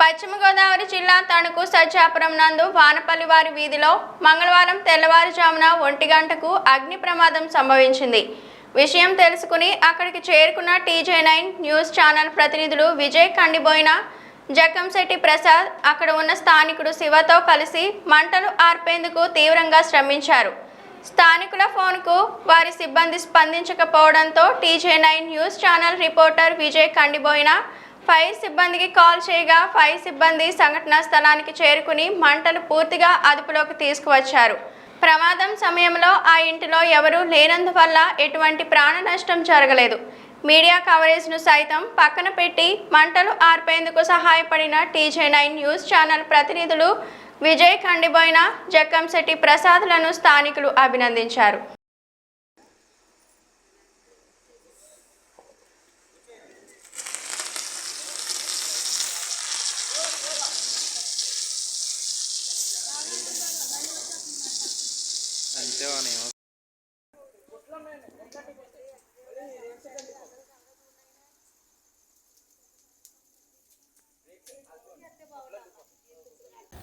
పశ్చిమ గోదావరి జిల్లా తణుకు సజ్జాపురం నందు వానపల్లి వారి వీధిలో మంగళవారం తెల్లవారుజామున ఒంటి గంటకు అగ్ని ప్రమాదం సంభవించింది. విషయం తెలుసుకుని అక్కడికి చేరుకున్న టీజే నైన్ న్యూస్ ఛానల్ ప్రతినిధులు విజయ్ కండిబోయిన జక్కంశెట్టి ప్రసాద్ అక్కడ ఉన్న స్థానికుడు శివతో కలిసి మంటలు ఆర్పేందుకు తీవ్రంగా శ్రమించారు. స్థానికుల ఫోన్కు వారి సిబ్బంది స్పందించకపోవడంతో TJ nine news channel reporter Vijay Kandiboyina fire సిబ్బందికి కాల్ చేయగా ఫైర్ సిబ్బంది సంఘటనా స్థలానికి చేరుకుని మంటలు పూర్తిగా అదుపులోకి తీసుకువచ్చారు. ప్రమాదం సమయంలో ఆ ఇంటిలో ఎవరూ లేనందువల్ల ఎటువంటి ప్రాణ నష్టం జరగలేదు. మీడియా కవరేజ్ను సైతం పక్కన పెట్టి మంటలు ఆర్పేందుకు సహాయపడిన టీజే నైన్ న్యూస్ ఛానల్ ప్రతినిధులు విజయ్ ఖండిబోయిన జక్కంశెట్టి ప్రసాద్లను స్థానికులు అభినందించారు. అంతే వాని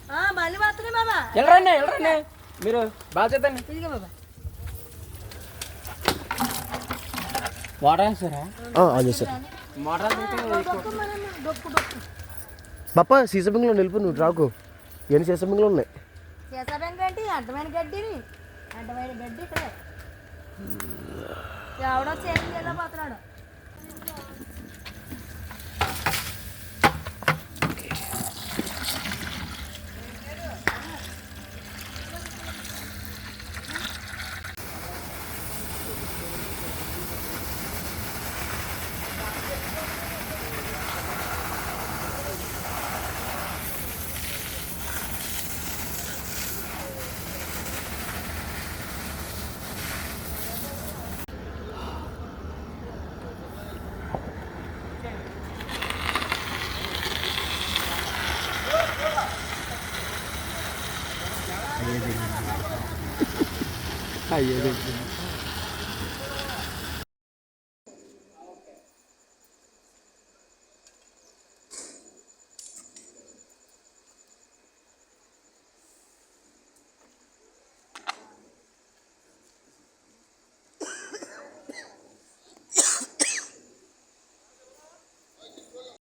ఆ, మళ్ళీ వస్తున్నాయి బాబా. వెళ్ళరండి వెళ్ళరండి మీరు బాగా చేద్దండి. ఇదిగో బాబా. వాటర్ బప్ప నిలుపు నువ్వు రాకు. ఎన్ని సీసమింగ్లు ఉన్నాయి. అడ్డమైన గడ్డిని. అడ్డమైన బెడ్ ఇక్కడ. ఎవడో చేసి Aí, eu